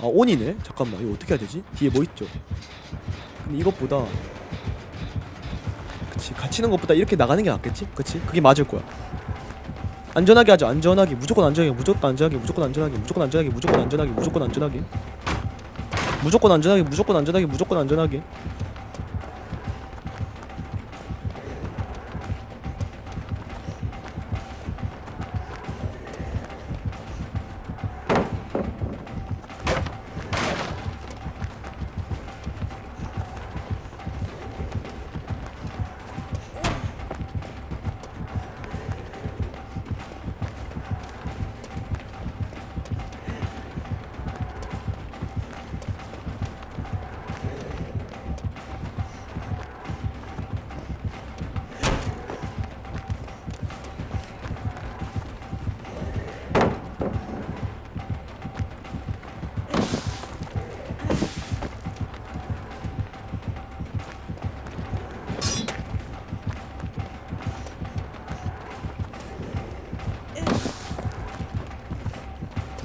아 온이네. 잠깐만 이거 어떻게 해야 되지? 뒤에 뭐 있죠? 근데 이것보다 그치 갇히는 것보다 이렇게 나가는 게 낫겠지? 그치? 그게 맞을 거야. 안전하게 하자. 안전하게. 무조건 안전하게. 무조건 안전하게. 무조건 안전하게. 무조건 안전하게. 무조건 안전하게. 무조건 안전하게. 무조건 안전하게. 무조건 안전하게. 무조건 안전하게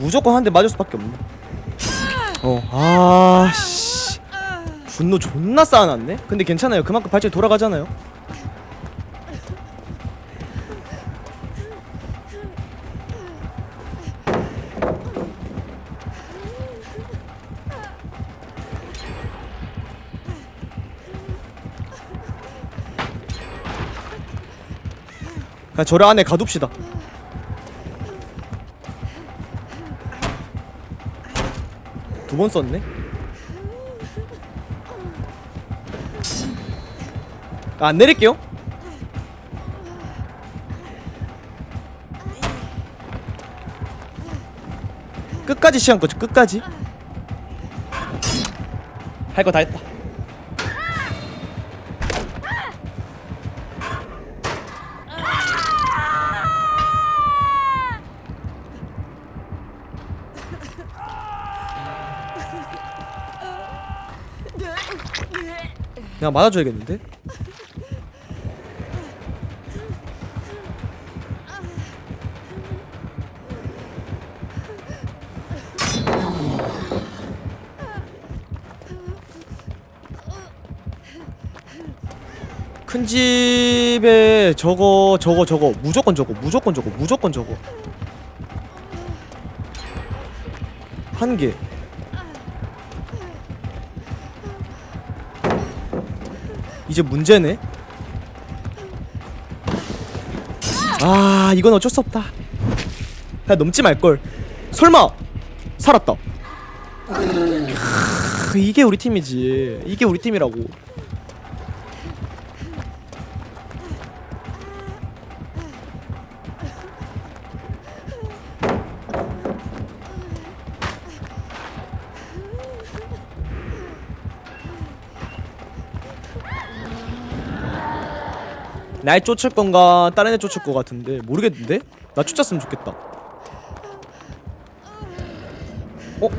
무조건 한 대 맞을 수밖에 없네. 어, 아, 씨. 분노 존나 쌓아놨네? 근데 괜찮아요. 그만큼 발전이 돌아가잖아요. 그냥 저를 안에 가둡시다. 두 번 썼네? 아, 안 내릴게요. 끝까지 시간 거죠. 끝까지. 할 거 다 했다. 그냥 맞아줘야겠는데? 큰 집에 저거 저거 저거 무조건 저거 무조건 저거 무조건 저거 한 개. 이제 문제네. 아 이건 어쩔 수 없다. 그냥 넘지 말 걸. 설마 살았다. 크, 이게 우리 팀이지. 이게 우리 팀이라고. 날 쫓을 건가 다른 애 쫓을 것 같은데 모르겠는데 나 쫓았으면 좋겠다. 어?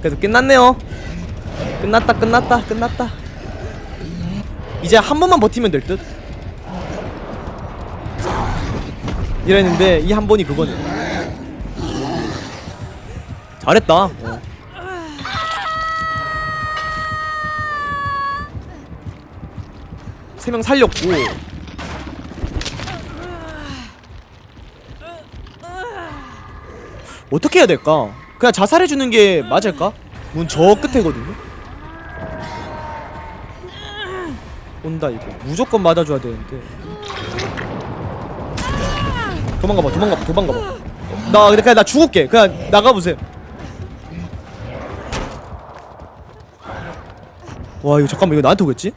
그래도 끝났네요. 끝났다 끝났다 끝났다 이제 한 번만 버티면 될 듯 이랬는데 이 한 번이 그거네 잘했다 어. 세명 살렸고 어떻게 해야 될까? 그냥 자살해주는 게 맞을까? 문 저 끝에거든요 온다 이거. 무조건 맞아줘야 되는데. 도망가봐 도망가봐 도망가봐. 나 그냥 나 죽을게. 그냥 나가보세요. 와 이거 잠깐만 이거 나한테 오겠지?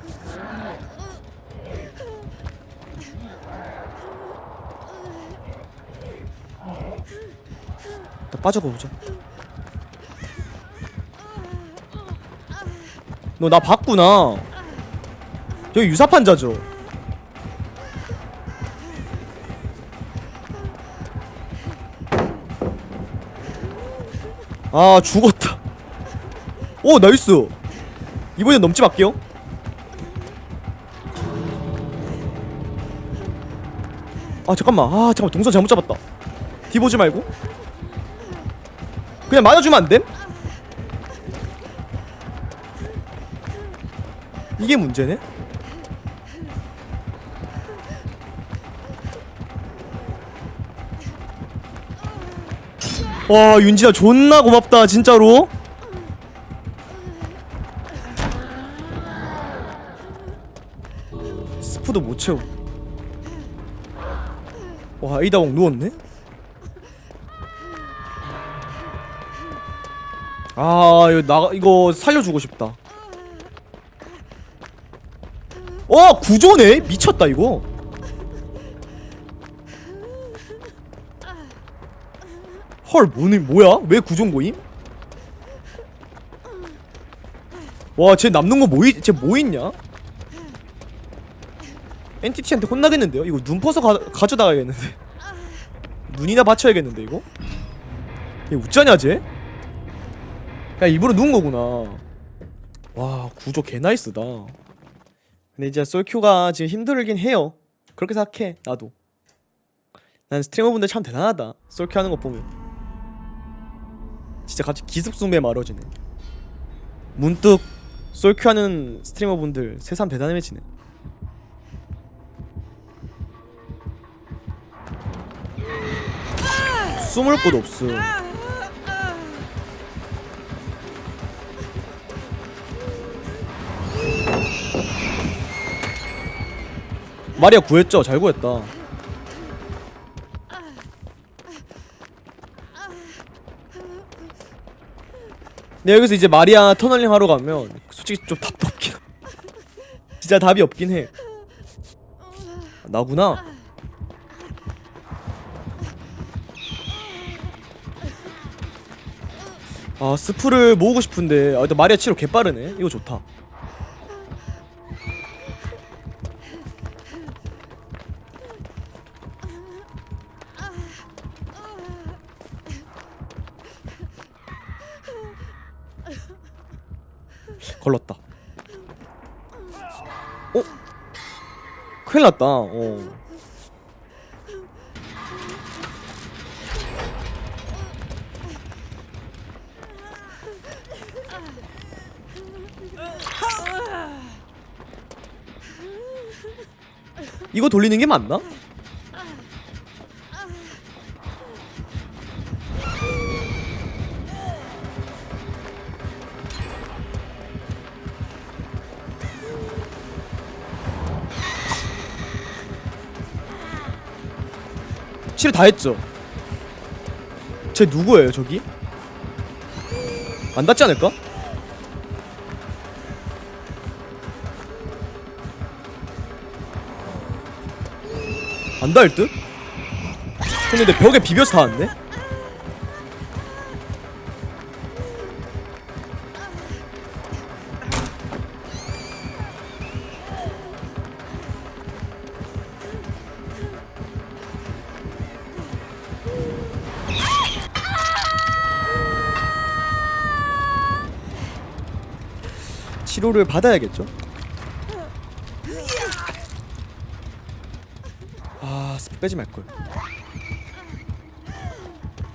나 빠져가 보자. 너 나 봤구나 저기 유사판자죠. 아 죽었다. 오 나이스. 이번엔 넘지 말게요. 아 잠깐만. 아 잠깐만. 동선 잘못 잡았다. 뒤 보지 말고. 그냥 맞아주면 안됨? 이게 문제네? 와 윤지야 존나 고맙다 진짜로. 스프도 못 채우 와 에이다왕 누웠네? 아 이거 나 이거 살려주고 싶다. 어 구조네? 미쳤다 이거 헐 뭐니 뭐야 왜 구조인 거임? 와 쟤 남는 거 뭐 있, 쟤뭐 있냐? 엔티티한테 혼나겠는데요? 이거 눈 퍼서 가, 가져다가야겠는데 눈이나 받쳐야겠는데 이거? 얘 웃자냐 쟤? 야 일부러 누운 거구나 와 구조 개 나이스다 근데 이제 솔큐가 지금 힘들긴 해요 그렇게 생각해 나도 난 스트리머분들 참 대단하다 솔큐 하는 거 보면 진짜 갑자기 기습숭배 말어지네. 문득 솔큐 하는 스트리머분들 새삼 대단해지네. 숨을 곳 없음. 마리아 구했죠? 잘 구했다 네 여기서 이제 마리아 터널링 하러 가면 솔직히 좀 답도 없긴 진짜 답이 없긴 해. 나구나. 아 스프를 모으고 싶은데. 아 근데 마리아 치료 개빠르네. 이거 좋다 걸렀다 어? 큰일 났다 어 이거 돌리는 게 맞나? 치료 다 했죠? 쟤 누구예요 저기? 안 닿지 않을까? 안 닿을 듯? 근데 내 벽에 비벼서 닿았네? 치료를 받아야겠죠? 아 스피 빼지 말걸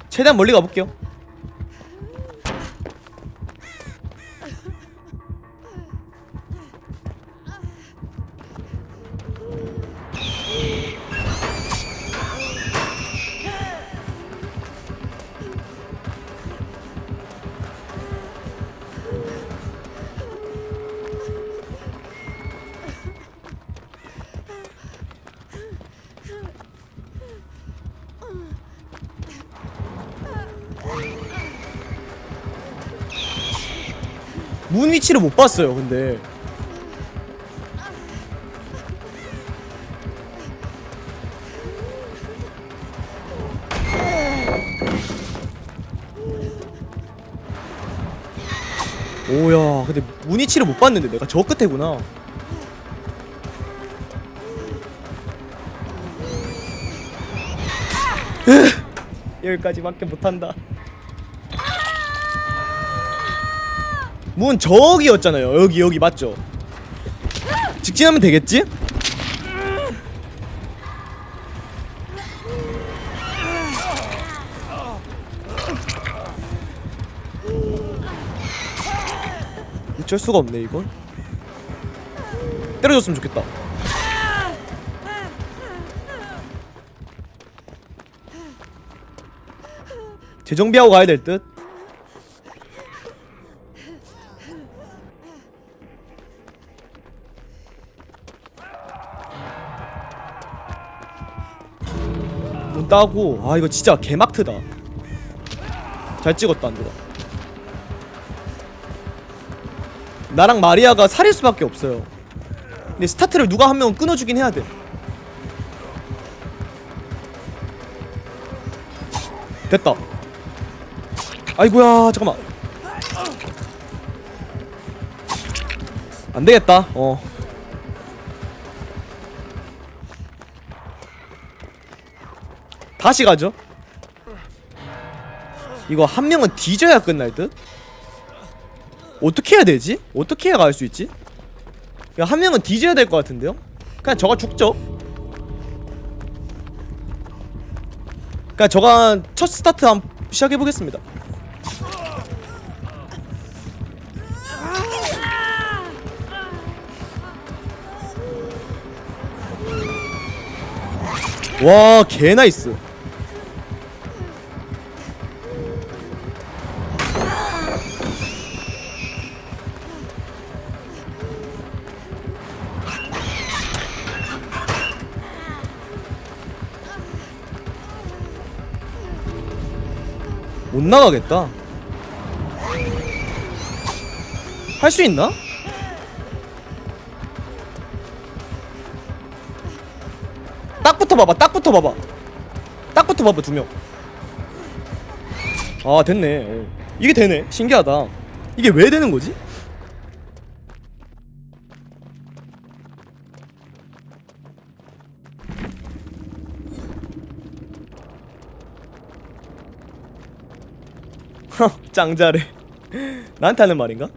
최대한 멀리 가볼게요 문 위치를 못 봤어요 근데. 오야 근데 문 위치를 못 봤는데 내가 저 끝에구나. 여기까지밖에 못한다 문 저기였잖아요 여기 여기 맞죠 직진하면 되겠지? 어쩔 수가 없네 이건 때려줬으면 좋겠다 재정비하고 가야 될 듯? 따고 아 이거 진짜 개막트다. 잘 찍었다 안들아 나랑 마리아가 살일 수밖에 없어요. 근데 스타트를 누가 한 명은 끊어주긴 해야 돼. 됐다. 아이고야 잠깐만. 안 되겠다. 어 다시 가죠 이거 한 명은 뒤져야 끝날 듯 어떻게 해야 되지? 어떻게 해야 갈 수 있지? 야, 한 명은 뒤져야 될 것 같은데요? 그냥 저가 죽죠 그냥 저가 첫 스타트 한번 시작해보겠습니다 와 개나이스 못 나가겠다 할 수 있나? 딱 붙어봐봐 딱 붙어봐봐 딱 붙어봐봐 두명아 됐네 어. 이게 되네 신기하다 이게 왜 되는 거지? 짱 잘해 나한테 하는 말인가?